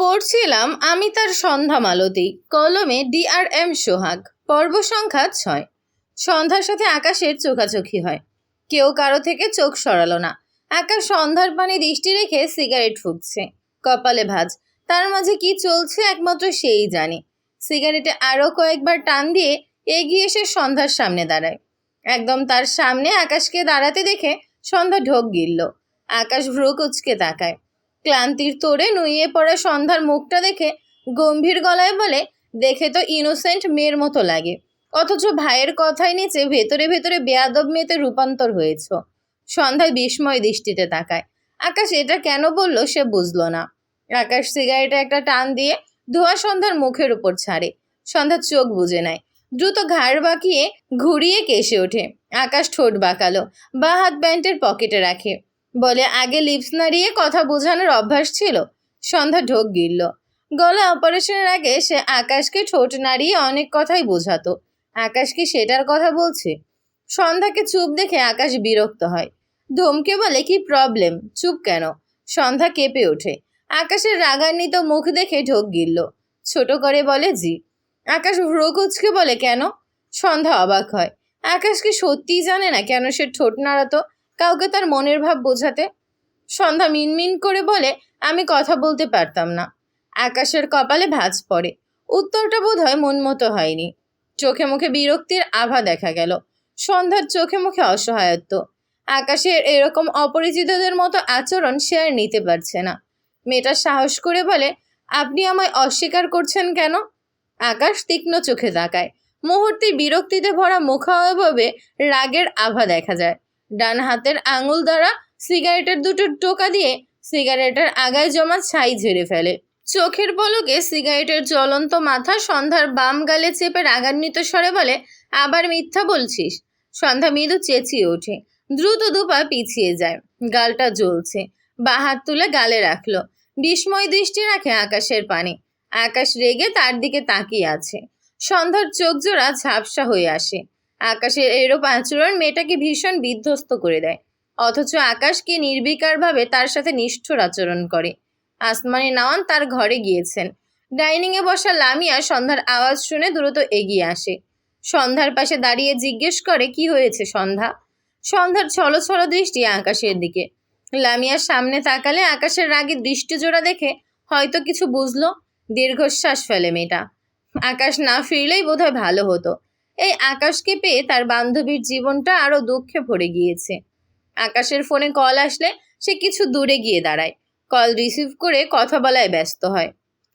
পড়ছিলাম আমি তার সন্ধ্যা মালতী কলমে ডিআরএম সোহাগ, পর্ব সংখ্যা ছয়। সন্ধ্যার সাথে আকাশের চোখাচোখি হয়। কেউ কারও থেকে চোখ সরালো না। আকাশ সন্ধ্যার পানে দৃষ্টি রেখে সিগারেট ফুঁকছে। কপালে ভাঁজ। তার মাঝে কি চলছে একমাত্র সেই জানে। সিগারেটে আরও কয়েকবার টান দিয়ে এগিয়ে এসে সন্ধ্যার সামনে দাঁড়ায়। একদম তার সামনে আকাশকে দাঁড়াতে দেখে সন্ধ্যা ঢোক গিলল। আকাশ ভ্রু কুচকে তাকায়। ক্লান্তির তোরে নুইয়ে পড়া সন্ধ্যার মুখটা দেখে গম্ভীর গলায় বলে, দেখে তো ইনোসেন্ট মেয়ের মতো লাগে। অথচ ভাইয়ের কথায় নিচে ভেতরে ভেতরে বেয়াদব মেয়েতে রূপান্তর হয়েছ। সন্ধ্যায় বিস্ময় দৃষ্টিতে তাকায়। আকাশ এটা কেন বলল সে বুঝলো না। আকাশ সিগারেটে একটা টান দিয়ে ধোয়া সন্ধ্যার মুখের উপর ছাড়ে। সন্ধ্যা চোখ বুজে নেয়। দ্রুত ঘাড় বাঁকিয়ে ঘুরিয়ে কেসে ওঠে। আকাশ ঠোঁট বাঁকালো, বা হাত প্যান্টের পকেটে রাখে। বলে, আগে লিপস নাড়িয়ে কথা বোঝানোর অভ্যাস ছিল। সন্ধ্যা ঢোক গিলল। গলা অপারেশনের আগে সে আকাশকে ঠোঁট নাড়িয়ে অনেক কথাই বোঝাতো। আকাশ কি সেটার কথা বলছে? সন্ধ্যাকে চুপ দেখে আকাশ বিরক্ত হয়। ধমকে বলে, কি প্রবলেম চুপ কেন? সন্ধ্যা কেঁপে ওঠে। আকাশের রাগান্বিত মুখ দেখে ঢোক গিলল। ছোট করে বলে, জি। আকাশ ভ্রু কুচকে বলে, কেন? সন্ধ্যা অবাক হয়। আকাশ কি সত্যিই জানে না কেন সে ঠোঁট নাড়াতো? কাউকে তার মনের ভাব বোঝাতে? সন্ধ্যা মিনমিন করে বলে, আমি কথা বলতে পারতাম না। আকাশের কপালে ভাঁজ পড়ে। উত্তরটা বোধ হয় মন মতো হয়নি। চোখে মুখে বিরক্তির আভা দেখা গেল। সন্ধ্যার চোখে মুখে অসহায়ত্ব। আকাশের এরকম অপরিচিতদের মতো আচরণ সে আর নিতে পারছে না। মেয়েটা সাহস করে বলে, আপনি আমায় অস্বীকার করছেন কেন? আকাশ তীক্ষ্ণ চোখে তাকায়। মুহূর্তে বিরক্তিতে ভরা মুখাবয়বে রাগের আভা দেখা যায়। ডান হাতের আঙুল দ্বারা সিগারেটের দুটো টোকা দিয়ে সিগারেটের আগায় জমা ছাই ঝেড়ে ফেলে। চোখের পলকে সিগারেটের জ্বলন্ত মাথা সন্ধ্যার বাম গালে চেপে রাগান্বিত স্বরে বলে, আবার মিথ্যা বলছিস? সন্ধ্যা মৃদু চেঁচিয়ে ওঠে। দ্রুত দুপা পিছিয়ে যায়। গালটা জ্বলছে। বা হাত তুলে গালে রাখল। বিস্ময় দৃষ্টি রাখে আকাশের পানে। আকাশ রেগে তার দিকে তাকিয়ে আছে। সন্ধ্যার চোখ জোড়া ঝাপসা হয়ে আসে। আকাশের এরূপ আচরণ মেয়েটাকে ভীষণ বিধ্বস্ত করে দেয়। অথচ আকাশকে নির্বিকারভাবে তার সাথে নিষ্ঠুর আচরণ করে। আসমানি নাওয়ান তার ঘরে গিয়েছেন। ডাইনিংয়ে বসা লামিয়া সন্ধ্যার আওয়াজ শুনে দ্রুত এগিয়ে আসে। সন্ধ্যার পাশে দাঁড়িয়ে জিজ্ঞেস করে, কি হয়েছে সন্ধ্যা? সন্ধ্যার ছলো ছলো দৃষ্টি আকাশের দিকে। লামিয়ার সামনে তাকালে আকাশের রাগে দৃষ্টি জোড়া দেখে হয়তো কিছু বুঝলো। দীর্ঘশ্বাস ফেলে মেয়েটা। আকাশ না ফিরলেই বোধহয় ভালো হতো। এই আকাশকে পেয়ে তার বান্ধবীর জীবনটা আরও দুঃখে ভরে গিয়েছে। আকাশের ফোনে কল আসলে সে কিছু দূরে গিয়ে দাঁড়ায়। কল রিসিভ করে কথা বলায় ব্যস্ত হয়।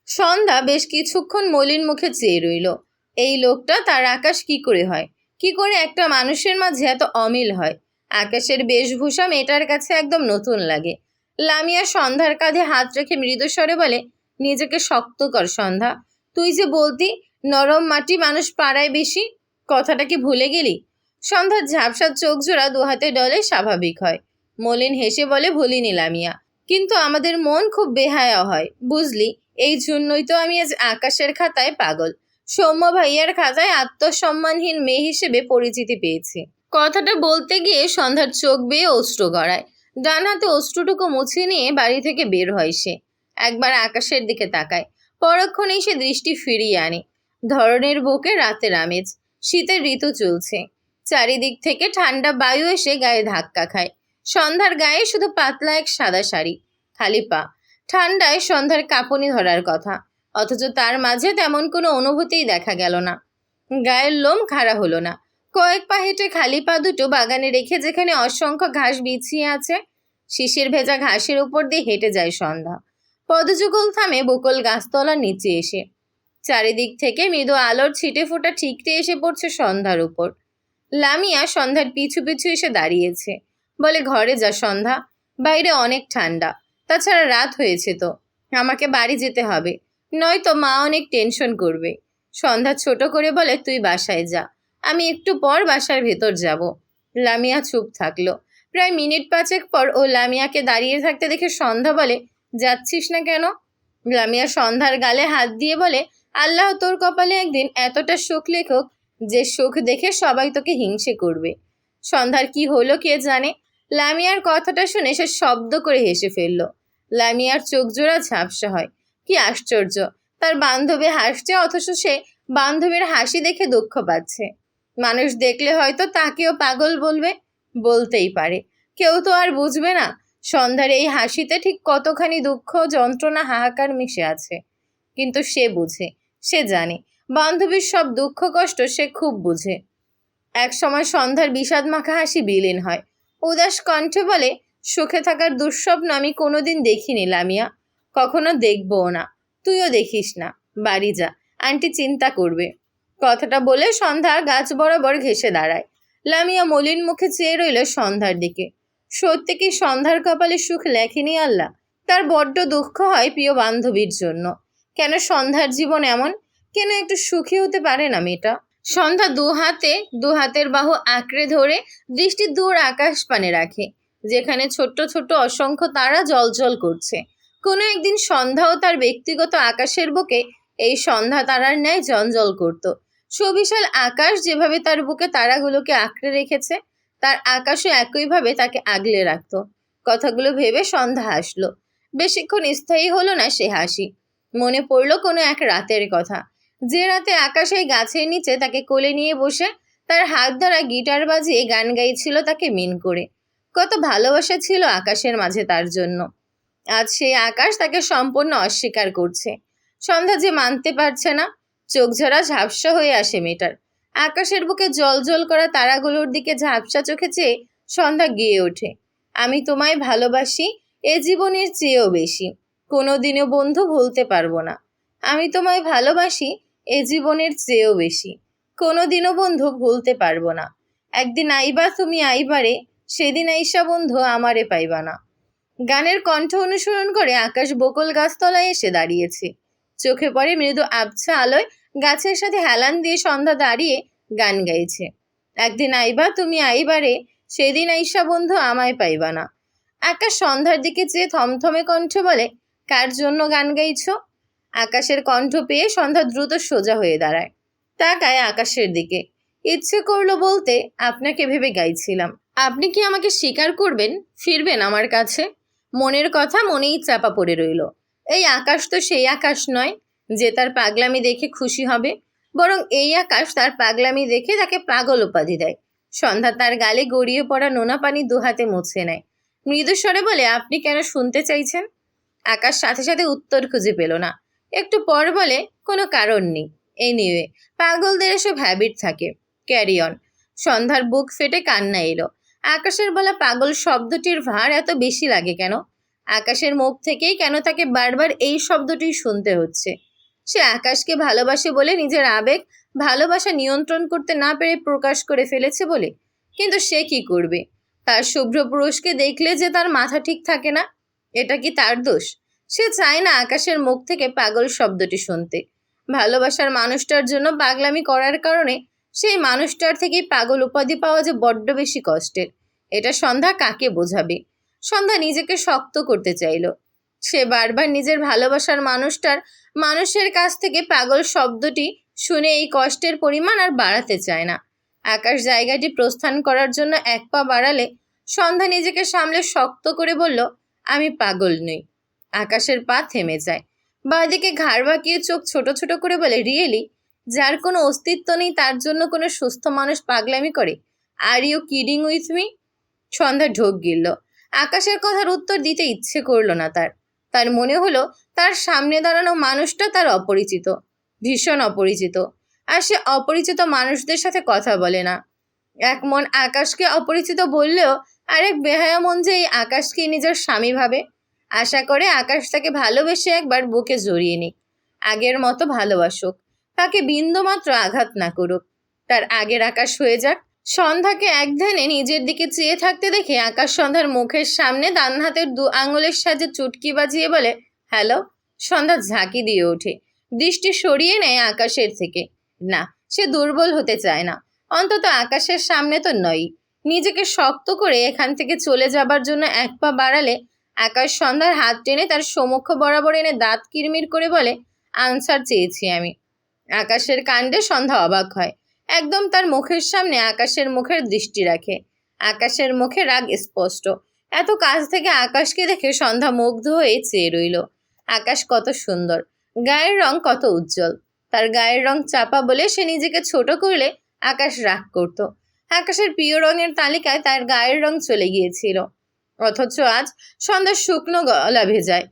সন্ধ্যা বেশ কিছুক্ষণ মলিন মুখে চেয়ে রইল। এই লোকটা তার আকাশ কি করে হয়? কি করে একটা মানুষের মাঝে এত অমিল হয়? আকাশের বেশভূষা মেয়েটার কাছে একদম নতুন লাগে। লামিয়া সন্ধ্যার কাঁধে হাত রেখে মৃদুস্বরে বলে, নিজেকে শক্ত কর সন্ধ্যা। তুই যে বলতি, নরম মাটি মানুষ পাড়ায় বেশি কথাটা কি ভুলে গেলি? সন্ধ্যার ঝাপসার চোখ জোড়া দু হাতে ডলে স্বাভাবিক হয়। মলিন হেসে বলে, ভুলিনি লামিয়া। কিন্তু আমাদের মন খুব বেহায়া হয়, বুঝলি? এই জন্যই তো আমি আজ আকাশের খাতায় পাগল। সৌম্য ভাইয়ার খাতায় আত্মসম্মানহীন মেয়ে হিসেবে পরিচিতি পেয়েছি। কথাটা বলতে গিয়ে সন্ধ্যার চোখ বেয়ে অস্ত্র গড়ায়। ডান হাতে অস্ত্রটুকু মুছে নিয়ে বাড়ি থেকে বের হয় সে। একবার আকাশের দিকে তাকায়। পরক্ষণেই সে দৃষ্টি ফিরিয়ে আনে। ধরনের বুকে রাতের আমেজ। শীতের ঋতু চলছে। চারিদিক থেকে ঠান্ডা বায়ু এসে গায়ে ধাক্কা খায়। সন্ধ্যার গায়ে শুধু পাতলা এক সাদা শাড়ি। খালি পা। ঠান্ডায় সন্ধ্যার কাঁপুনি ধরার কথা। অথচ তার মাঝে তেমন কোনো অনুভূতিই দেখা গেল না। গায়ের লোম খাড়া হলো না। কয়েক পা হেঁটে খালি পা দুটো বাগানে রেখে যেখানে অসংখ্য ঘাস বিছিয়ে আছে শিশির ভেজা ঘাসের উপর দিয়ে হেঁটে যায় সন্ধ্যা। পদযুগল থামে বকুল গাছতলার নিচে এসে। চারিদিক থেকে মৃদু আলোর ছিটে ফোটা ঠিকতে এসে পড়ছে সন্ধ্যার উপর। লামিয়া সন্ধ্যার পিছু পিছু এসে দাঁড়িয়েছে। বলে, ঘরে যা সন্ধ্যা, বাইরে অনেক ঠান্ডা। তাছাড়া রাত হয়েছে তো, আমাকে বাড়ি যেতে হবে। নয়তো মা অনেক টেনশন করবে সন্ধ্যা ছোট করে বলে, তুই বাসায় যা, আমি একটু পর বাসার ভেতর যাব লামিয়া চুপ থাকল। প্রায় মিনিট পাঁচেক পর ও লামিয়াকে দাঁড়িয়ে থাকতে দেখে সন্ধ্যা বলে, যাচ্ছিস না কেন লামিয়া সন্ধ্যার গালে হাত দিয়ে বলে আল্লাহ তোর কপালে একদিন এতটা সুখ লেখক যে সুখ দেখে সবাই তোকে হিংসে করবে। সন্ধ্যার কি হলো কে জানে? লামিয়ার কথাটা শুনে সে শব্দ করে হেসে ফেলল। লামিয়ার চোখ জোড়া ঝাপসা হয়। কি আশ্চর্য! তার বান্ধবী হাসছে অথচ সে বান্ধবীর হাসি দেখে দুঃখ পাচ্ছে। মানুষ দেখলে হয়তো তাকেও পাগল বলবে, বলতেই পারে। কেউ তো আর বুঝবে না, সন্ধ্যার এই হাসিতে ঠিক কতখানি দুঃখ যন্ত্রণা হাহাকার মিশে আছে। কিন্তু সে বুঝে জানে। বান্ধবীর সব দুঃখ, কষ্ট সে খুব বুঝে। এক সময় সন্ধ্যার বিষাদ মাখা হাসি বিলীন হয়। উদাস কণ্ঠে বলে, সুখে থাকার দুঃস্বপ্ন আমি কোনোদিন দেখিনি, লামিয়া। কখনো দেখবও না। তুইও দেখিস না। বাড়ি যা। আন্টি চিন্তা করবে। কথাটা বলে সন্ধ্যা গাছ বরাবর ঘেসে দাঁড়ায়। লামিয়া মলিন মুখে চেয়ে রইল সন্ধ্যার দিকে। সত্যি কি সন্ধ্যার কপালে সুখ লেখেনি আল্লাহ? তার বড্ড দুঃখ হয় প্রিয় বান্ধবীর জন্য। কেন সন্ধ্যার জীবন এমন? কেন একটু সুখী হতে পারে না মেয়েটা? সন্ধ্যা দু হাতে, দু হাতের বাহু আঁকড়ে ধরে দৃষ্টি দূর আকাশ পানে রাখে, যেখানে ছোট্ট ছোট্ট অসংখ্য তারা জলজল করছে। কোনো একদিন সন্ধ্যাও তার ব্যক্তিগত আকাশের বুকে এই সন্ধ্যা তারার ন্যায় জঞ্জল করত। সুবিশাল আকাশ যেভাবে তার বুকে তারাগুলোকে আঁকড়ে রেখেছে, তার আকাশও একইভাবে তাকে আগলে রাখত। কথাগুলো ভেবে সন্ধ্যা হাসলো। বেশিক্ষণ স্থায়ী হলো না সে হাসি। মনে পড়ল কোনো এক রাতের কথা। যে রাতে আকাশে গাছের নিচে তাকে কোলে নিয়ে বসে তার হাত ধরা গিটার বাজিয়ে গান গাইছিল তাকে মিন করে। কত ভালোবাসা ছিল আকাশের মাঝে তার জন্য। আজ সেই আকাশ তাকে সম্পূর্ণ অস্বীকার করছে। সন্ধ্যা যে মানতে পারছে না, চোখ ঝরা ঝাপসা হয়ে আসে মেয়েটার। আকাশের বুকে জল জল করা তারাগুলোর দিকে ঝাপসা চোখে চেয়ে সন্ধ্যা গিয়ে ওঠে। আমি তোমায় ভালোবাসি, এ জীবনের চেয়েও বেশি। কোনোদিনও বন্ধু ভুলতে পারব না। আমি তোমায় ভালোবাসি, এ জীবনের চেয়েও বেশি। কোনোদিনও বন্ধু ভুলতে পারব না। একদিন আইবা তুমি আইবারে, সেদিন আইসা বন্ধু আমারে পাইবা না। গানের কণ্ঠ অনুসরণ করে আকাশ বকুল গাছতলায় এসে দাঁড়িয়েছে। চোখে পড়ে মৃদু আবছা আলোয় গাছের সাথে হেলান দিয়ে সন্ধ্যা দাঁড়িয়ে গান গাইছে। একদিন আইবা তুমি আইবারে, সেদিন আইসা বন্ধু আমায় পাইবা না। আকাশ সন্ধ্যার দিকে চেয়ে থমথমে কণ্ঠে বলে কার জন্য গান গাইছ? আকাশের কণ্ঠ পেয়ে সন্ধ্যা দ্রুত সোজা হয়ে দাঁড়ায়। তাকায় আকাশের দিকে। ইচ্ছে করল বলতে, আপনাকে ভেবে গাইছিলাম। আপনি কি আমাকে স্বীকার করবেন? ফিরবেন আমার কাছে? মনের কথা মনেই চাপা পড়ে রইল। এই আকাশ তো সেই আকাশ নয় যে তার পাগলামি দেখে খুশি হবে, বরং এই আকাশ তার পাগলামি দেখে তাকে পাগল উপাধি দেয়। সন্ধ্যা তার গালে গড়িয়ে পড়া নোনা পানি দুহাতে মুছে নেয়। মৃদু স্বরে বলে, আপনি কেন শুনতে চাইছেন? আকাশ সাথে সাথে উত্তর খুঁজে পেল না। একটু পর বলে, কোনো কারণ নেই। এনিওয়ে পাগলদের এসব হ্যাবিট থাকে। ক্যারি অন সন্ধ্যার বুক ফেটে কান্না এলো। আকাশের বলা পাগল শব্দটির ভার এত বেশি লাগে কেন? আকাশের মুখ থেকেই কেন তাকে বারবার এই শব্দটি শুনতে হচ্ছে? সে আকাশকে ভালোবাসে বলে নিজের আবেগ ভালোবাসা নিয়ন্ত্রণ করতে না পেরে প্রকাশ করে ফেলেছে বলে। কিন্তু সে কি করবে? তার শুভ্র পুরুষকে দেখলে যে তার মাথা ঠিক থাকে না। এটা কি তার দোষ? সে চায় না আকাশের মুখ থেকে পাগল শব্দটি শুনতে। ভালোবাসার মানুষটার জন্য পাগলামি করার কারণে সেই মানুষটার থেকেই পাগল উপাধি পাওয়া যে বড্ড বেশি কষ্টের। এটা সন্ধ্যা কাকে বোঝাবে? সন্ধ্যা নিজেকে শক্ত করতে চাইল। সে বারবার নিজের ভালোবাসার মানুষটার, মানুষের কাছ থেকে পাগল শব্দটি শুনে এই কষ্টের পরিমাণ আর বাড়াতে চায় না। আকাশ জায়গাটি প্রস্থান করার জন্য এক পা বাড়ালে সন্ধ্যা নিজেকে সামলে শক্ত করে বলল আমি পাগল নই। আকাশের পা থেমে যায়। বাঁদিকে ঘাড় বাঁকিয়ে চোখ ছোট ছোট করে বলে, রিয়েলি? যার কোনো অস্তিত্ব নেই, তার জন্য কোনো সুস্থ মানুষ পাগলামি করে? Are you kidding with me Sandhya ঢোক গিলল। আকাশের কথার উত্তর দিতে ইচ্ছে করল না তার। তার মনে হলো, তার সামনে দাঁড়ানো মানুষটা তার অপরিচিত, ভীষণ অপরিচিত। আর সে অপরিচিত মানুষদের সাথে কথা বলে না। এক মন আকাশকে অপরিচিত বললেও আরেক বেহায়া মন যে এই আকাশকে নিজের স্বামী ভাবে। আশা করে আকাশ তাকে ভালোবেসে একবার বুকে জড়িয়ে নিক। আগের মতো ভালোবাসুক। তাকে বিন্দুমাত্র আঘাত না করুক। তার আগের আকাশ হয়ে যাক। সন্ধ্যাকে এক ধ্যানে নিজের দিকে চেয়ে থাকতে দেখে আকাশ সন্ধ্যার মুখের সামনে ডান হাতের দু আঙুলের সাজে চুটকি বাজিয়ে বলে, হ্যালো। সন্ধ্যা ঝাঁকি দিয়ে ওঠে। দৃষ্টি সরিয়ে নেয় আকাশের থেকে। না, সে দুর্বল হতে চায় না। অন্তত আকাশের সামনে তো নয় নিজেকে শক্ত করে এখান থেকে চলে যাবার জন্য এক পা বাড়ালে আকাশ সন্ধ্যার হাত টেনে তার সমক্ষ বরাবর এনে দাঁত কিরমির করে বলে আনসার চেয়েছি আমি। আকাশের কাণ্ডে সন্ধ্যা অবাক হয়। একদম তার মুখের সামনে আকাশের মুখের দৃষ্টি রাখে। আকাশের মুখে রাগ স্পষ্ট। এত কাছ থেকে আকাশকে দেখে সন্ধ্যা মুগ্ধ হয়ে চেয়ে রইল। আকাশ কত সুন্দর, গায়ের রং কত উজ্জ্বল। তার গায়ের রং চাপা বলে সে নিজেকে ছোট করলে আকাশ রাগ করত। আকাশের প্রিয় রঙের তালিকায় তার গায়ের রং চলে গিয়েছিল। অথচ আজ সন্ধ্যার শুকনো গলা ভেজায়।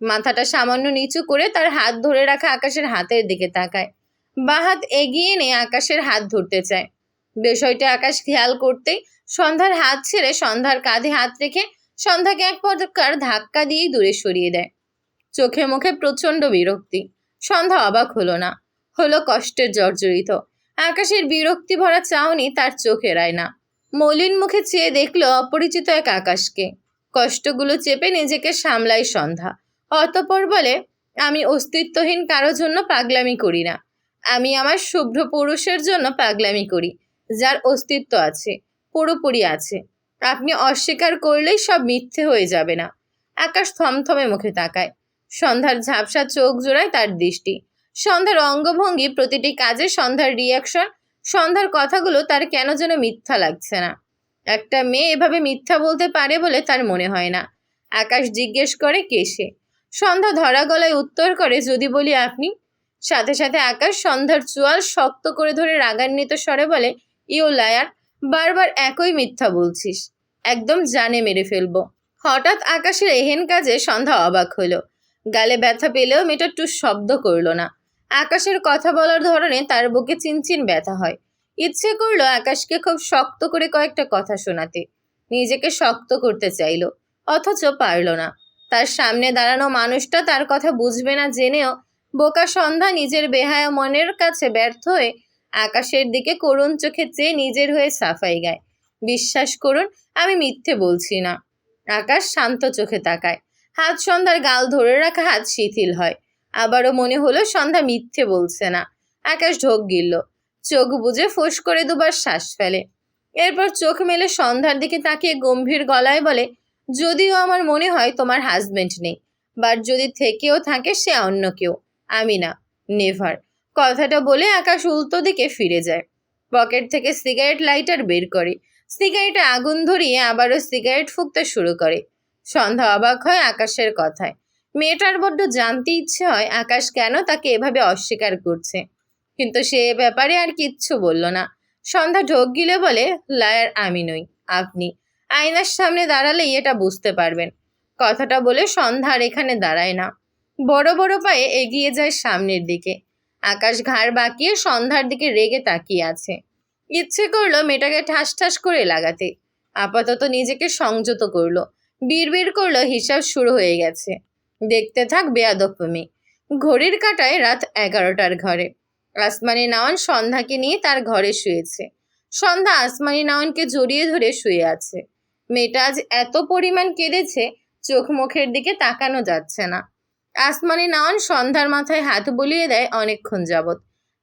মাথাটা সামান্য নিচু করে তার হাত ধরে রাখা আকাশের হাতের দিকে তাকায়। বাঁ হাত এগিয়ে নিয়ে আকাশের হাত ধরতে চায়। বিষয়টা আকাশ খেয়াল করতেই সন্ধ্যার হাত ছেড়ে সন্ধ্যার কাঁধে হাত রেখে সন্ধ্যাকে এক প্রকার ধাক্কা দিয়েই দূরে সরিয়ে দেয়। চোখে মুখে প্রচণ্ড বিরক্তি। সন্ধ্যা অবাক হলো না। হলো কষ্টের জর্জরিত। আকাশের বিরক্তি ভরা চাউনি তার চোখের না। মলিন মুখে চেয়ে দেখল অপরিচিত এক আকাশকে। কষ্টগুলো চেপে নিজেকে সামলাই সন্ধ্যা। অতপর বলে, আমি অস্তিত্বহীন কারোর জন্য পাগলামি করি না। আমি আমার শুভ্র পুরুষের জন্য পাগলামি করি, যার অস্তিত্ব আছে, পুরোপুরি আছে। আপনি অস্বীকার করলেই সব মিথ্যে হয়ে যাবে না। আকাশ থমথমে মুখে তাকায়। সন্ধ্যার ঝাপসা চোখ জোড়ায় তার দৃষ্টি। সন্ধ্যার অঙ্গভঙ্গি, প্রতিটি কাজে সন্ধ্যার রিয়াকশন সন্ধ্যার কথাগুলো তার কেন যেন মিথ্যা লাগছে না। একটা মেয়ে এভাবে মিথ্যা বলতে পারে বলে তার মনে হয় না। আকাশ জিজ্ঞেস করে, কে সে? সন্ধ্যা ধরা গলায় উত্তর করে, যদি বলি আপনি। সাথে সাথে আকাশ সন্ধ্যার চোয়াল শক্ত করে ধরে রাগান্বিত স্বরে বলে ইউ লায়ার, বারবার একই মিথ্যা বলছিস। একদম জানে মেরে ফেলব। হঠাৎ আকাশের এহেন কাজে সন্ধ্যা অবাক হলো। গালে ব্যথা পেলেও মেয়েটা টু শব্দ করল না। আকাশের কথা বলার ধরনে তার বুকে চিনচিন ব্যথা হয়। ইচ্ছে করল আকাশকে খুব শক্ত করে কয়েকটা কথা শোনাতে। নিজেকে শক্ত করতে চাইলো, অথচ পারল না। তার সামনে দাঁড়ানো মানুষটা তার কথা বুঝবে না জেনেও বোকা সন্ধ্যা নিজের বেহায়া মনের কাছে ব্যর্থ হয়ে আকাশের দিকে করুণ চোখে চেয়ে নিজের হয়ে সাফাই গায়। বিশ্বাস করুন, আমি মিথ্যে বলছি না। আকাশ শান্ত চোখে তাকায়। হাত সন্ধ্যার গাল ধরে রাখা হাত শিথিল হয়। আবারও মনে হলো সন্ধ্যা মিথ্যে বলছে না। আকাশ ঢোক গিলল। চোখ বুজে ফোঁস করে দুবার শ্বাস ফেলে। এরপর চোখ মেলে সন্ধ্যার দিকে তাকিয়ে গম্ভীর গলায় বলে, যদিও আমার মনে হয় তোমার হাজবেন্ড নেই বাট যদি থেকেও থাকে সে অন্য কেউ। আমি না নেভার কথাটা বলে আকাশ উল্টো দিকে ফিরে যায়। পকেট থেকে সিগারেট লাইটার বের করে। সিগারেটে আগুন ধরিয়ে আবারও সিগারেট ফুঁকতে শুরু করে। সন্ধ্যা অবাক হয় আকাশের কথায় মেয়েটার বড্ড জানতে ইচ্ছে হয় আকাশ কেন তাকে এভাবে অস্বীকার করছে। কিন্তু সে ব্যাপারে আর কিচ্ছু বলল না। সন্ধ্যা ঢোক গিলে বলে, লায়ার, আমি নই, আপনি। আয়নার সামনে দাঁড়ালেই এটা বুঝতে পারবেন। কথাটা বলে সন্ধ্যা আর এখানে দাঁড়ায় না। বড় বড় পায়ে এগিয়ে যায় সামনের দিকে। আকাশ ঘাড় বাঁকিয়ে সন্ধ্যার দিকে রেগে তাকিয়ে আছে। ইচ্ছে করল মেয়েটাকে ঠাস ঠাস করে লাগাতে। আপাতত নিজেকে সংযত করল। বিড়বিড় করল, হিসাব শুরু হয়ে গেছে। দেখতে থাক বেয়াদপ্পমি ঘড়ির কাটায় রাত এগারোটার ঘরে। আসমানি নাওয়ান সন্ধ্যাকে নিয়ে তার ঘরে শুয়েছে। সন্ধ্যা আসমানি নাওয়ানকে জড়িয়ে ধরে শুয়ে আছে। মেয়েটা আজ এত পরিমাণ কেঁদেছে, চোখ মুখের দিকে তাকানো যাচ্ছে না। আসমানি নাওয়ান সন্ধ্যার মাথায় হাত বুলিয়ে দেয় অনেকক্ষণ যাবৎ।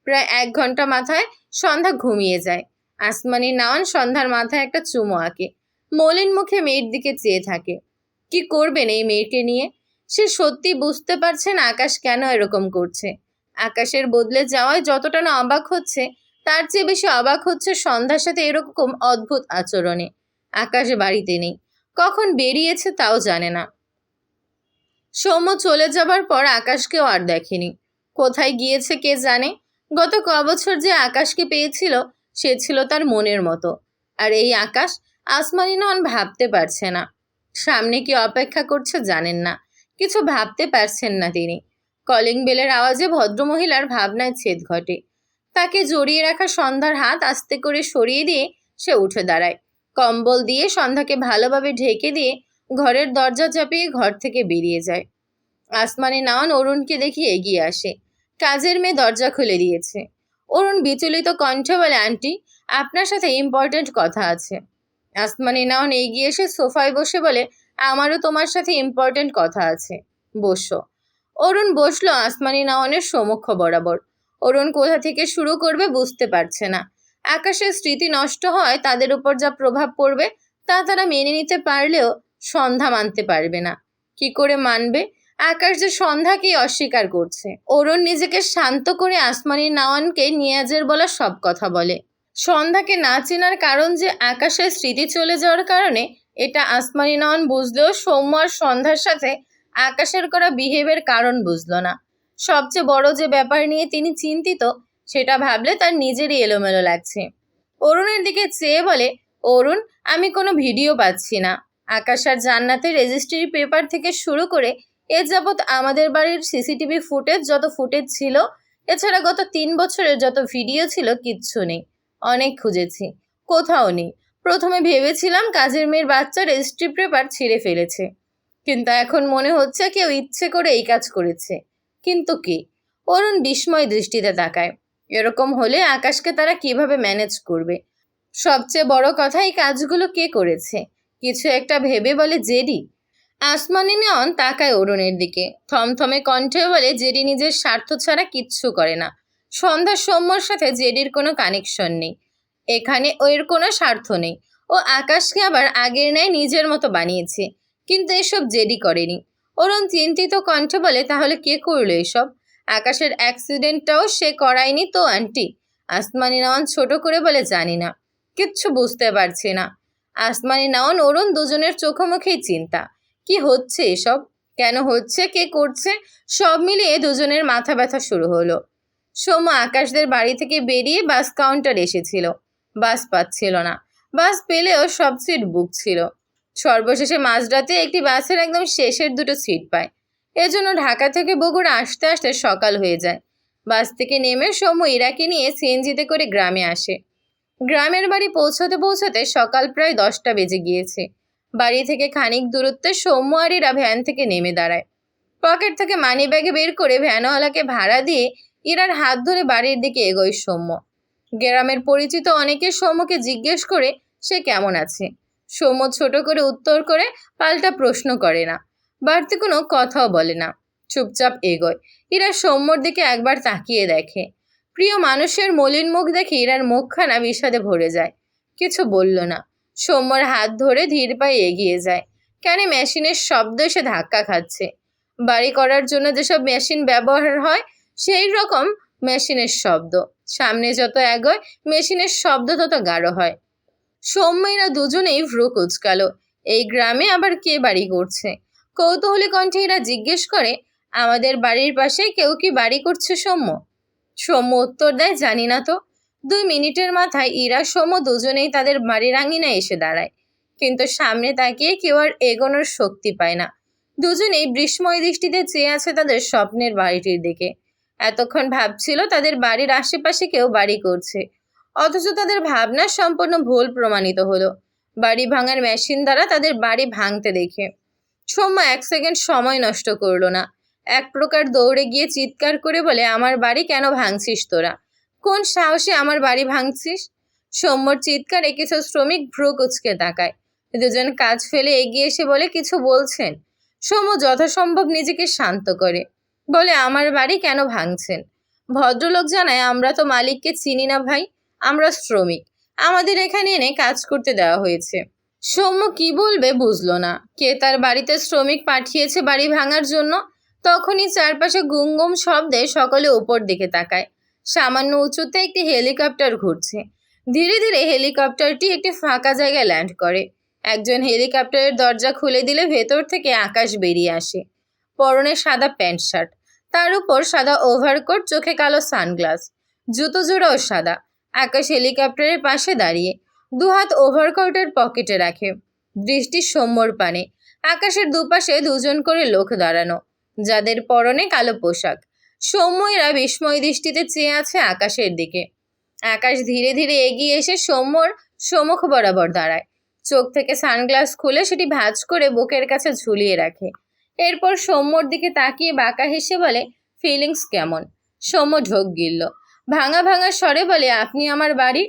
প্রায় এক ঘণ্টা মাথায় সন্ধ্যা ঘুমিয়ে যায়। আসমানি নাওয়ান সন্ধ্যার মাথায় একটা চুমো আঁকে। মলিন মুখে মেয়ের দিকে চেয়ে থাকে। কি করবেন এই মেয়েকে নিয়ে? সে সত্যি বুঝতে পারছে না আকাশ কেন এরকম করছে। আকাশের বদলে যাওয়ায় যতটা না অবাক হচ্ছে, তার চেয়ে বেশি অবাক হচ্ছে সন্ধ্যার সাথে এরকম অদ্ভুত আচরণে। আকাশ বাড়িতে নেই। কখন বেরিয়েছে তাও জানে না। সৌম্য চলে যাবার পর আকাশকেও আর দেখেনি। কোথায় গিয়েছে কে জানে? গত ক বছর যে আকাশকে পেয়েছিল, সে ছিল তার মনের মতো। আর এই আকাশ আসমানি নন ভাবতে পারছে না। সামনে কি অপেক্ষা করছে জানেন না। কিছু ভাবতে পারছেন না তিনি। কলিং বেলের আওয়াজে ভদ্রমহিলার ভাবনায় ছেদ ঘটে। তাকে জড়িয়ে রাখা সন্ধ্যার হাত আস্তে করে সরিয়ে দিয়ে সে উঠে দাঁড়ায়। কম্বল দিয়ে সন্ধ্যাকে ভালোভাবে ঢেকে দিয়ে ঘরের দরজা চাপিয়ে ঘর থেকে বেরিয়ে যায়। আসমানি নাওন অরুণকে দেখি এগিয়ে আসে। কাজের মেয়ে দরজা খুলে দিয়েছে। অরুণ বিচলিত কণ্ঠে বলে, আন্টি, আপনার সাথে ইম্পর্ট্যান্ট কথা আছে। আসমানি নাওন এগিয়ে এসে সোফায় বসে বলে আমারও তোমার সাথে ইম্পর্ট্যান্ট কথা আছে। বসো। অরুণ বসল আসমানি নাওয়ানের সমক্ষ বরাবর। অরুণ কোথা থেকে শুরু করবে বুঝতে পারছে না। আকাশের স্মৃতি নষ্ট হয় তাদের উপর যা প্রভাব পড়বে তা তারা মেনে নিতে পারলেও সন্ধ্যা মানতে পারবে না। কি করে মানবে? আকাশ যে সন্ধ্যাকেই অস্বীকার করছে। অরুণ নিজেকে শান্ত করে আসমানি নাওয়ানকে নিয়াজের বলা সব কথা বলে। সন্ধ্যাকে না চেনার কারণ যে আকাশের স্মৃতি চলে যাওয়ার কারণে এটা আসমানি নাওয়ান বুঝলেও সৌম্য আর সন্ধ্যার সাথে আকাশের করা বিহেভের কারণ বুঝলো না। সবচেয়ে বড় যে ব্যাপার নিয়ে তিনি চিন্তিত, সেটা ভাবলে তার নিজেরই এলোমেলো লাগছে। অরুণের দিকে চেয়ে বলে, অরুণ, আমি কোনো ভিডিও পাচ্ছি না। আকাশ আর জান্নাতের রেজিস্ট্রি পেপার থেকে শুরু করে এ যাবৎ আমাদের বাড়ির সিসিটিভি ফুটেজ যত ফুটেজ ছিল, এছাড়া গত তিন বছরের যত ভিডিও ছিল, কিচ্ছু নেই। অনেক খুঁজেছি। কোথাও নেই। প্রথমে ভেবেছিলাম কাজের মেয়ের বাচ্চা রেজিস্ট্রি পেপার ছিঁড়ে ফেলেছে। কিন্তু এখন মনে হচ্ছে কেউ ইচ্ছে করে এই কাজ করেছে। কিন্তু কে? অরুণ বিস্ময় দৃষ্টিতে তাকায়। এরকম হলে আকাশকে তারা কীভাবে ম্যানেজ করবে? সবচেয়ে বড় কথা এই কাজগুলো কে করেছে? কিছু একটা ভেবে বলে জেডি? আসমানি নেওয়ান তাকায় অরুণের দিকে। থমথমে কণ্ঠে বলে, জেডি নিজের স্বার্থ ছাড়া কিচ্ছু করে না। সন্ধ্যা সৌম্যর সাথে জেডির কোনো কানেকশন নেই। এখানে ওর কোনো স্বার্থ নেই। ও আকাশকে আবার আগের ন্যায় নিজের মতো বানিয়েছে, কিন্তু এসব জেডি করেনি। অরুণ চিন্তিত কণ্ঠে বলে, তাহলে কে করল এসব? আকাশের অ্যাক্সিডেন্টটাও সে করায়নি তো, আন্টি? আসমানি নাওয়ান ছোট করে বলে, জানি না, কিচ্ছু বুঝতে পারছে না। আসমানি নাওয়ান, অরুণ দুজনের চোখোমুখেই চিন্তা। কি হচ্ছে এসব? কেন হচ্ছে? কে করছে? সব মিলিয়ে দুজনের মাথা ব্যথা শুরু হলো। সোমা আকাশদের বাড়ি থেকে বেরিয়ে বাস কাউন্টার এসেছিল। বাস পাচ্ছিল না। বাস পেলেও সব সিট বুক ছিল। সর্বশেষে মাঝরাতে একটি বাসের একদম শেষের দুটো সিট পায়। এজন্য ঢাকা থেকে বগুড়া আসতে আসতে সকাল হয়ে যায়। বাস থেকে নেমে সৌম্য ইরাকে নিয়ে সিএনজিতে করে গ্রামে আসে। গ্রামের বাড়ি পৌঁছতে পৌঁছতে সকাল প্রায় দশটা বেজে গিয়েছে। বাড়ি থেকে খানিক দূরত্বে সৌম্য আর ইরা ভ্যান থেকে নেমে দাঁড়ায়। পকেট থেকে মানি ব্যাগে বের করে ভ্যানওয়ালাকে ভাড়া দিয়ে ইরার হাত ধরে বাড়ির দিকে এগোয় সৌম্য। গ্রামের পরিচিত অনেকে সৌম্যকে জিজ্ঞেস করে, সে কেমন আছে? সৌম্য ছোট করে উত্তর করে পাল্টা প্রশ্ন করে না। বাড়তি কোনো কথাও বলে না। চুপচাপ এগোয়। ইরা সৌম্যর দিকে একবার তাকিয়ে দেখে। প্রিয় মানুষের মলিন মুখ দেখে ইরার মুখখানা বিষাদে ভরে যায়। কিছু বলল না। সৌম্যর হাত ধরে ধীর পায়ে এগিয়ে যায়। কেন মেশিনের শব্দ এসে ধাক্কা খাচ্ছে? বাড়ি করার জন্য যেসব মেশিন ব্যবহার হয়, সেই রকম মেশিনের শব্দ। সামনে যত এগোয়, মেশিনের শব্দ তত গাঢ় হয়। সৌম্যরা দুজনেই ভ্রু কুচকালো। এই গ্রামে আবার কে বাড়ি করছে? কৌতূহলী কণ্ঠে এরা জিজ্ঞেস করে, আমাদের বাড়ির পাশে কেউ কি বাড়ি করছে সৌম্য? সৌম্য উত্তর দেয়, জানি না তো। দুই মিনিটের মাথায় ইরা, সৌম্য দুজনেই তাদের বাড়ির আঙিনায় এসে দাঁড়ায়। কিন্তু সামনে তাকিয়ে কেউ আর এগোনোর শক্তি পায় না। দুজনেই বিস্ময় দৃষ্টিতে চেয়ে আছে তাদের স্বপ্নের বাড়িটির দিকে। এতক্ষণ ভাবছিল তাদের বাড়ির আশেপাশে কেউ বাড়ি করছে। অথচ তাদের ভাবনা সম্পূর্ণ ভুল প্রমাণিত হলো। বাড়ি ভাঙার মেশিন দ্বারা তাদের বাড়ি ভাঙতে দেখে। সৌম্য এক সেকেন্ড সময় নষ্ট করল না। এক প্রকার দৌড়ে গিয়ে চিৎকার করে বলে, আমার বাড়ি কেন ভাঙছিস তোরা? কোন সাহসে আমার বাড়ি ভাঙছিস? সৌম্যর চিৎকারে কিছু শ্রমিক ভ্রু কুচকে তাকায়। দুজন কাজ ফেলে এগিয়ে এসে বলে, কিছু বলছেন? সৌম্য যথাসম্ভব নিজেকে শান্ত করে। বলে আমার বাড়ি কেন ভাঙছেন? ভদ্রলোক জানায়, আমরা তো মালিককে চিনি না ভাই, আমরা শ্রমিক। আমাদের এখানে এনে কাজ করতে দেওয়া হয়েছে। সৌম্য কি বলবে বুঝলো না। কে তার বাড়িতে শ্রমিক পাঠিয়েছে বাড়ি ভাঙার জন্য? তখনই চারপাশে গুমগুম শব্দে সকলে ওপর দিকে তাকায়। সামান্য উঁচুতে একটি হেলিকপ্টার ঘুরছে। ধীরে ধীরে হেলিকপ্টারটি একটি ফাঁকা জায়গায় ল্যান্ড করে। একজন হেলিকপ্টারের দরজা খুলে দিলে ভেতর থেকে আকাশ বেরিয়ে আসে। পরনে সাদা প্যান্ট শার্ট। তার উপর সাদা ওভারকোট, চোখে কালো সানগ্লাস, জুতো জোড়াও সাদা, আকাশ হেলিকপ্টারের পাশে দাঁড়িয়ে দুহাত ওভারকোটের পকেটে রাখে। দৃষ্টি সৌম্যর পানে, আকাশের দুপাশে দুজন করে লোক দাঁড়ানো, যাদের পরনে কালো পোশাক। সৌম্যরা বিস্ময় দৃষ্টিতে চেয়ে আছে আকাশের দিকে। আকাশ ধীরে ধীরে এগিয়ে এসে সৌম্যর সম্মুখ বরাবর দাঁড়ায়। চোখ থেকে সানগ্লাস খুলে সেটি ভাঁজ করে বুকের কাছে ঝুলিয়ে রাখে। এরপর সৌম্যর দিকে তাকিয়ে বাঁকা হেসে বলে ফিলিংস কেমন? সৌম্য ঢোক গিলল। ভাঙা ভাঙা স্বরে বলে, আপনি আমার বাড়ি?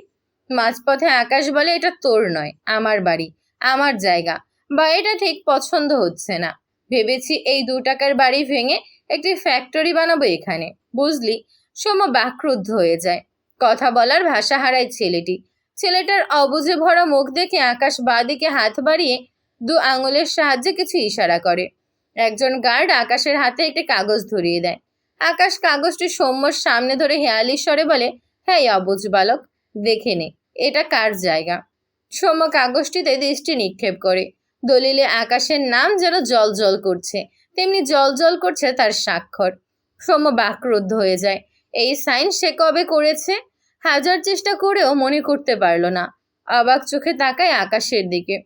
মাঝপথে আকাশ বলে, এটা তোর নয়, আমার বাড়ি, আমার জায়গা, বা এটা ঠিক পছন্দ হচ্ছে না। ভেবেছি এই দু টাকার বাড়ি ভেঙে একটি ফ্যাক্টরি বানাবো এখানে, বুঝলি? সৌম্য বাক্রুদ্ধ হয়ে যায়। কথা বলার ভাষা হারায় ছেলেটি। ছেলেটার অবুঝে ভরা মুখ দেখে আকাশ বাঁদিকে হাত বাড়িয়ে দু আঙুলের সাহায্যে কিছু ইশারা করে। একজন গার্ড আকাশের হাতে একটি কাগজ ধরিয়ে দেয়। আকাশ কাগজটি সৌম্যর সামনে ধরে হেয়ালি স্বরে বলে হ্যাঁ অবুজ বালক, দেখে নে, এটা কার জায়গা? সৌম্য কাগজটিতে দৃষ্টি নিক্ষেপ করে। দলিলে আকাশের নাম যেন জল জল করছে, তেমনি জল জল করছে তার স্বাক্ষর। সৌম্য বাকরুদ্ধ হয়ে যায়। এই সাইন সে কবে করেছে? হাজার চেষ্টা করেও মনে করতে পারল না। অবাক চোখে তাকায় আকাশের দিকে।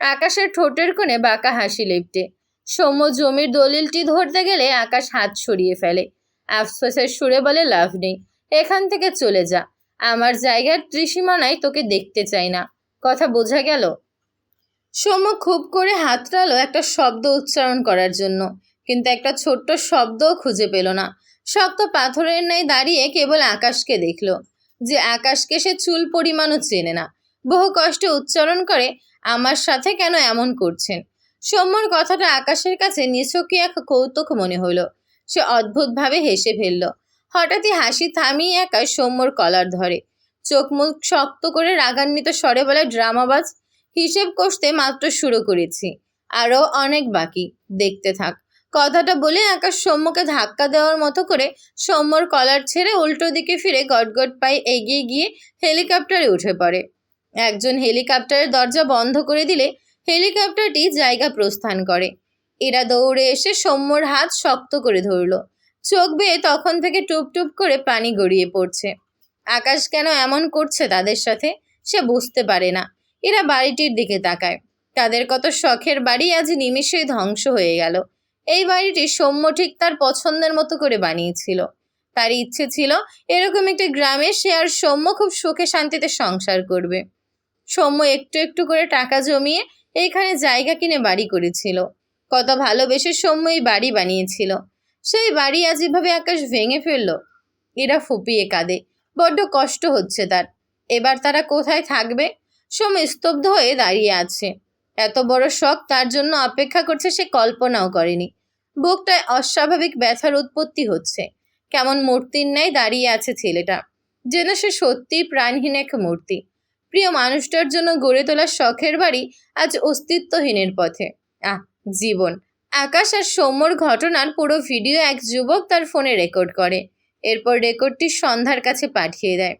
আকাশের ঠোঁটের কোণে বাঁকা হাসি লেপটে। সৌম্য জমির দলিলটি ধরতে গেলে আকাশ হাত সরিয়ে ফেলে। আফসোসের সুরে বলে, লাভ নেই, এখান থেকে চলে যা। আমার জায়গার ত্রিসীমানায় তোকে দেখতে চাই না। কথা বোঝা গেল। সৌম্য খুব করে হাতড়ালো একটা শব্দ উচ্চারণ করার জন্য, কিন্তু একটা ছোট্ট শব্দও খুঁজে পেল না। শক্ত পাথরের ন্যায় দাঁড়িয়ে কেবল আকাশকে দেখল, যে আকাশকে সে চুল পরিমাণও চেনে না। বহু কষ্টে উচ্চারণ করে, আমার সাথে কেন এমন করছেন? সৌম্যর কথাটা আকাশের কাছে নিছকই এক কৌতুক মনে হলো সে অদ্ভুতভাবে হেসে ফেলল। হঠাৎই হাসি থামিয়ে একা সৌম্যর কলার ধরে। চোখ মুখ শক্ত করে রাগান্বিত স্বরে বলে, ড্রামাবাজ, হিসেব কষতে মাত্র শুরু করেছি। আরও অনেক বাকি। দেখতে থাক। কথাটা বলে আকাশ সৌম্যকে ধাক্কা দেওয়ার মতো করে সৌম্যর কলার ছেড়ে উল্টো দিকে ফিরে গটগট পায়ে এগিয়ে গিয়ে হেলিকপ্টারে উঠে পড়ে। একজন হেলিকপ্টারের দরজা বন্ধ করে দিলে হেলিকপ্টারটি জায়গা প্রস্থান করে। এরা দৌড়ে এসে সৌম্যর হাত শক্ত করে ধরল। চোখ বেয়ে তখন থেকে টুপ টুপ করে পানি গড়িয়ে পড়ছে। আকাশ কেন এমন করছে তাদের সাথে সে বুঝতে পারে না। এরা বাড়িটির দিকে তাকায়। তাদের কত শখের বাড়ি আজ নিমেষেই ধ্বংস হয়ে গেল। এই বাড়িটি সৌম্য ঠিক তার পছন্দের মতো করে বানিয়েছিল। তার ইচ্ছে ছিল এরকম একটি গ্রামে সে আর সৌম্য খুব সুখে শান্তিতে সংসার করবে। সৌম্য একটু একটু করে টাকা জমিয়ে এইখানে জায়গা কিনে বাড়ি করেছিল। কত ভালোবেসে সৌম্য এই বাড়ি বানিয়েছিল। সেই বাড়ি আজ এভাবে আকাশ ভেঙে ফেলল। এরা ফুপিয়ে কাঁদে। বড্ড কষ্ট হচ্ছে তার। এবার তারা কোথায় থাকবে? সোম স্তব্ধ হয়ে দাঁড়িয়ে আছে। এত বড় শখ তার জন্য অপেক্ষা করছে সে কল্পনাও করেনি। বুকটায় অস্বাভাবিক ব্যথার উৎপত্তি হচ্ছে। কেমন মূর্তির ন্যায় দাঁড়িয়ে আছে ছেলেটা। যেন সে সত্যিই প্রাণহীন এক মূর্তি। প্রিয় মানুষটার জন্য গড়ে তোলা শখের বাড়ি আজ অস্তিত্বহীনের পথে। আহ, জীবন। আকাশ আর সৌম্যর ঘটনার পুরো ভিডিও এক যুবক তার ফোনে রেকর্ড করে। এরপর রেকর্ডটি সন্ধ্যার কাছে পাঠিয়ে দেয়।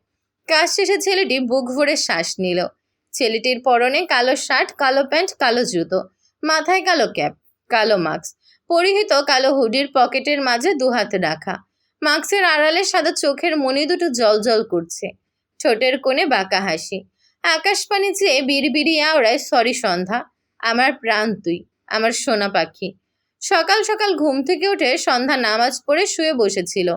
কাজ শেষে ছেলেটি বুক ভরে শ্বাস নিল। ছেলেটির পরনে কালো শার্ট, কালো প্যান্ট, কালো জুতো, মাথায় কালো ক্যাপ, কালো মাস্ক, পরিহিত কালো হুডির পকেটের মাঝে দুহাত রাখা। মাস্কের আড়ালে সাদা চোখের মনি দুটো জল জল করছে। ঠোঁটের কোণে বাঁকা হাসি। আকাশপানি চেয়ে বিড়বিড়ি আওড়ায় সরি সন্ধ্যা, আমার প্রাণ তুই, আমার সোনা পাখি। সকাল সকাল ঘুম থেকে উঠে সন্ধ্যা নামাজ পড়ে শুয়ে বসেছিল।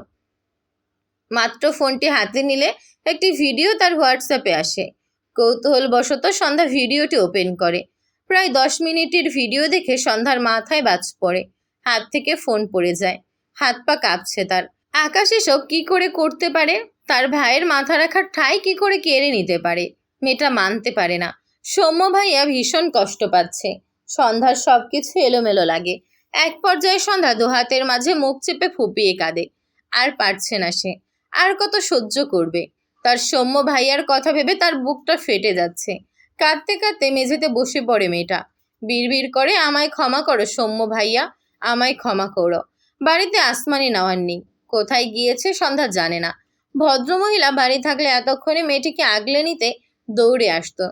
মাত্র ফোনটি হাতে নিলে একটি ভিডিও তার হোয়াটসঅ্যাপে আসে। কৌতূহলবশত সন্ধ্যা ভিডিওটি ওপেন করে। প্রায় দশ মিনিটের ভিডিও দেখে সন্ধ্যার মাথায় বাজ পড়ে। হাত থেকে ফোন পড়ে যায়। হাত পা কাঁপছে তার। আকাশ এসব কি করে করতে পারে? তার ভাইয়ের মাথা রাখার ঠাই কি করে কেড়ে নিতে পারে? মেয়েটা মানতে পারে না। সৌম্য ভাইয়া ভীষণ কষ্ট পাচ্ছে। সন্ধ্যার সব কিছু এলোমেলো লাগে। এক পর্যায়ে সন্ধ্যা দুহাতের মাঝে মুখ চেপে ফুপিয়ে কাঁদে। আর পারছে না সে। আর কত সহ্য করবে? তার সৌম্য ভাইয়ার কথা ভেবে তার বুকটা ফেটে যাচ্ছে। কাঁদতে কাঁদতে মেঝেতে বসে পড়ে মেয়েটা। বিড়বিড় করে, আমায় ক্ষমা করো সৌম্য ভাইয়া, আমায় ক্ষমা করো। বাড়িতে আসমানি নেওয়ার নেই। কোথায় গিয়েছে সন্ধ্যা জানে না। ভদ্রমহিলা বাড়ি থাকলে এতক্ষণে মেয়েটিকে আগলে নিতে দৌড়ে আসতো।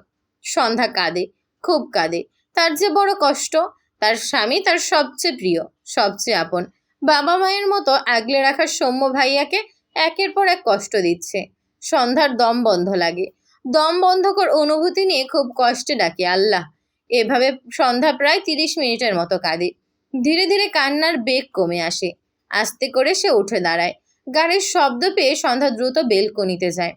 সন্ধ্যা কাঁদে, খুব কাঁদে। তার যে বড় কষ্ট, তার স্বামী তার সবচেয়ে প্রিয়, সবচেয়ে আপন। বাবা মায়ের মতো আগলে রাখার সৌম্য ভাইয়াকে একের পর এক কষ্ট দিচ্ছে। সন্ধ্যার দম বন্ধ লাগে। দম বন্ধকর অনুভূতি নিয়ে খুব কষ্টে ডাকে আল্লাহ। এভাবে সন্ধ্যা প্রায় তিরিশ মিনিটের মতো কাঁদে। ধীরে ধীরে কান্নার বেগ কমে আসে। আস্তে করে সে উঠে দাঁড়ায়। গাড়ির শব্দ পেয়ে সন্ধ্যা দ্রুত বেলকনিতে যায়।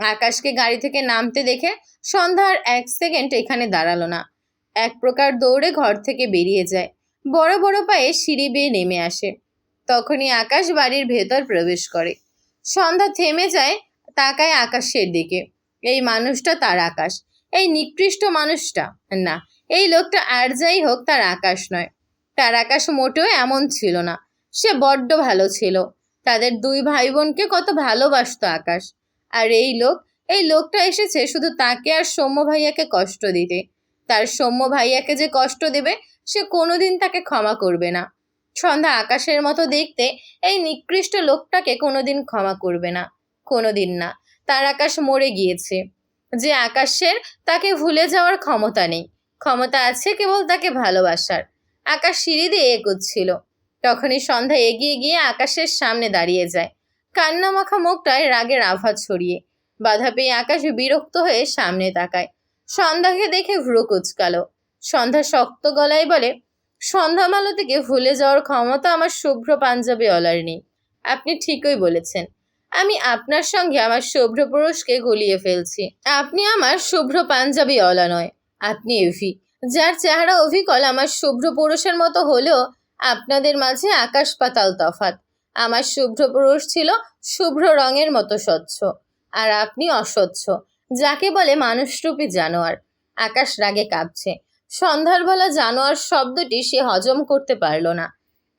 আকাশকে গাড়ি থেকে নামতে দেখে সন্ধ্যা আর এক সেকেন্ড এখানে দাঁড়াল না। এক প্রকার দৌড়ে ঘর থেকে বেরিয়ে যায়। বড় বড় পায়ে সিঁড়ি বেয়ে নেমে আসে। তখনই আকাশ বাড়ির ভেতর প্রবেশ করে। সন্ধ্যা থেমে যায় তাকায় আকাশের দিকে। এই মানুষটা তার আকাশ। এই নিকৃষ্ট মানুষটা। না, এই লোকটা আর যাই হোক তার আকাশ নয়। তার আকাশ মোটেও এমন ছিল না। সে বড্ড ভালো ছিল। তাদের দুই ভাই বোনকে কত ভালোবাসতো আকাশ। আর এই লোক, এই লোকটা এসেছে শুধু তাকে আর সৌম্য ভাইয়াকে কষ্ট দিতে। তার সৌম্য ভাইয়াকে যে কষ্ট দেবে, সে কোনোদিন তাকে ক্ষমা করবে না। সন্ধ্যা আকাশের মতো দেখতে এই নিকৃষ্ট লোকটাকে কোনোদিন ক্ষমা করবে না। কোনোদিন না, তার আকাশ মরে গিয়েছে। যে আকাশের, তাকে ভুলে যাওয়ার ক্ষমতা নেই। ক্ষমতা আছে কেবল তাকে ভালোবাসার। আকাশ সিঁড়ি দিয়ে এগোচ্ছিল। তখনই সন্ধ্যা এগিয়ে গিয়ে আকাশের সামনে দাঁড়িয়ে যায়। কান্না মাখা মুখটায় রাগের আভা ছড়িয়ে। বাধা পেয়ে আকাশ বিরক্ত হয়ে সামনে তাকায়। সন্ধ্যাকে দেখে ভ্রু কুচকালো। সন্ধ্যা শক্ত গলায় বলে সন্ধ্যামালতিকে ভুলে যাওয়ার ক্ষমতা আমার শুভ্র পাঞ্জাবি অলার নেই। আপনি ঠিকই বলেছেন। আমি আপনার সঙ্গে আমার শুভ্র পুরুষকে গলিয়ে ফেলছি। আপনি আমার শুভ্র পাঞ্জাবি অলা নয়। আপনি এভি। যার চেহারা অভিকল আমার শুভ্র পুরুষের মতো হলেও আপনাদের মাঝে আকাশ পাতাল তফাত আমার শুভ্র পুরুষ ছিল শুভ্র রঙের মতো স্বচ্ছ, আর আপনি অস্বচ্ছ, যাকে বলে মানুষরূপী জানোয়ার। আকাশ রাগে কাঁপছে। সন্ধ্যার বেলা জানোয়ার শব্দটি সে হজম করতে পারল না।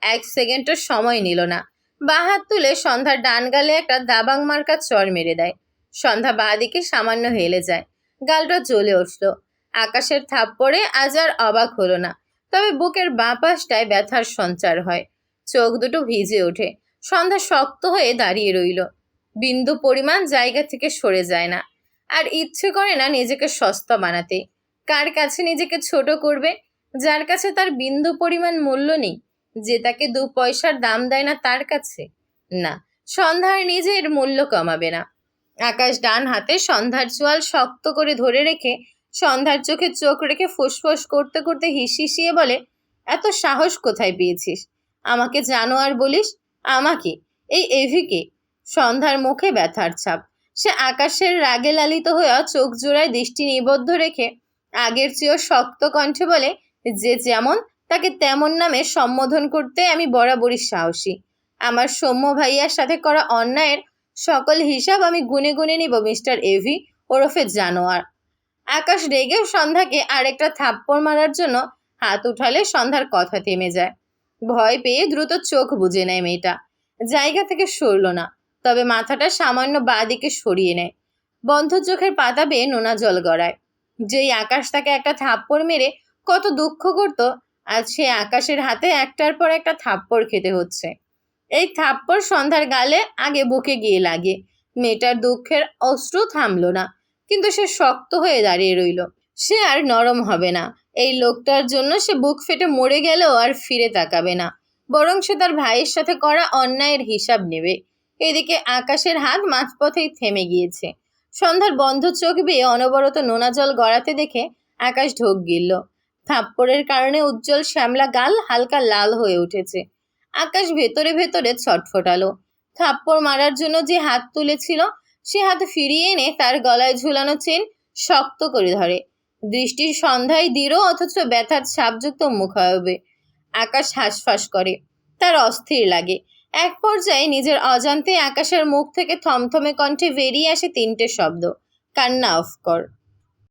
এক সেকেন্ডও সময় নিল না। বাঁ হাত তুলে সন্ধ্যার ডান গালে একটা দাবাং মার্কা চর মেরে দেয়। সন্ধ্যা বাঁ দিকে সামান্য হেলে যায়। গালটা জ্বলে উঠল। আকাশের থাপ্পড়ে আজ আর অবাক হলো না। তবে বুকের বাঁ পাশটায় ব্যথার সঞ্চার হয়। চোখ দুটো ভিজে ওঠে। সন্ধ্যা শক্ত হয়ে দাঁড়িয়ে রইল। বিন্দু পরিমাণ জায়গা থেকে সরে যায় না। আর ইচ্ছে করে না নিজেকে সস্তা বানাতে। কার কাছে নিজেকে ছোট করবে? যার কাছে তার বিন্দু পরিমাণ মূল্য নেই। যে তাকে দু পয়সার দাম দেয় না তার কাছে? না, সন্ধ্যার নিজের মূল্য কমাবে না। আকাশ ডান হাতে সন্ধ্যার চোয়াল শক্ত করে ধরে রেখে সন্ধ্যার চোখে চোখ রেখে ফুসফুস করতে করতে হিসিয়ে বলে, এত সাহস কোথায় পেয়েছিস? আমাকে জানোয়ার বলিস? আমাকে? এই এভিকে? সন্ধ্যার মুখে ব্যথার ছাপ। সে আকাশের রাগে লালিত হইয়া চোখ জোড়ায় দৃষ্টি নিবদ্ধ রেখে আগের চেয়েও শক্ত কণ্ঠে বলে, যে যেমন, তাকে তেমন নামে সম্বোধন করতে আমি বরাবরই সাহসী। আমার সৌম্য ভাইয়ার সাথে করা অন্যায়ের সকল হিসাব আমি গুনে গুনে নিব, মিস্টার এভি। ওরফে জানোয়ার। আকাশ রেগেও সন্ধ্যাকে আরেকটা থাপ্পড় মারার জন্য হাত উঠালে সন্ধ্যার কথা থেমে যায়। ভয় পেয়ে দ্রুত চোখ বুজে নেয় মেয়েটা। জায়গা থেকে সরল না, তবে মাথাটা সামান্য বাঁ দিকে সরিয়ে নেয়। বন্ধ চোখের পাতা বেয়ে নোনা জল গড়ায়। যেই আকাশ তাকে একটা থাপ্পড় মেরে কত দুঃখ করত, আজ সে আকাশের হাতে একটার পর একটা থাপ্পড় খেতে হচ্ছে। এই থাপ্পড় সন্ধ্যার গালে আগে বুকে গিয়ে লাগে। মেয়েটার দুঃখের অশ্রু থামলো না, কিন্তু সে শক্ত হয়ে দাঁড়িয়ে রইল। সে আর নরম হবে না। এই লোকটার জন্য সে বুক ফেটে মরে গেলেও আর ফিরে তাকাবে না। বরং সে তার ভাইয়ের সাথে করা অন্যায়ের হিসাব নেবে। এদিকে আকাশের হাত মাঝপথেই থেমে গিয়েছে। সন্ধ্যার বন্ধ চোখ বেয়ে অনবরত নোনা জল গড়াতে দেখে আকাশ ঢোক গিলল। থাপ্পড়ের কারণে উজ্জ্বল শ্যামলা গাল হালকা লাল হয়ে উঠেছে। আকাশ ভেতরে ভেতরে ছটফটালো থাপ্পড় মারার জন্য যে হাত তুলেছিল, সে হাত ফিরিয়ে এনে তার গলায় ঝুলানো চেন শক্ত করে ধরে। দৃষ্টির সন্ধ্যায় দৃঢ় অথচ ব্যথার ছাপযুক্ত মুখায়বে। আকাশ হাঁসফাঁস করে, তার অস্থির লাগে। এক পর্যায়ে নিজের অজান্তে আকাশের মুখ থেকে থমথমে কণ্ঠে বেরিয়ে আসে তিনটে শব্দ, কান্না অফ কর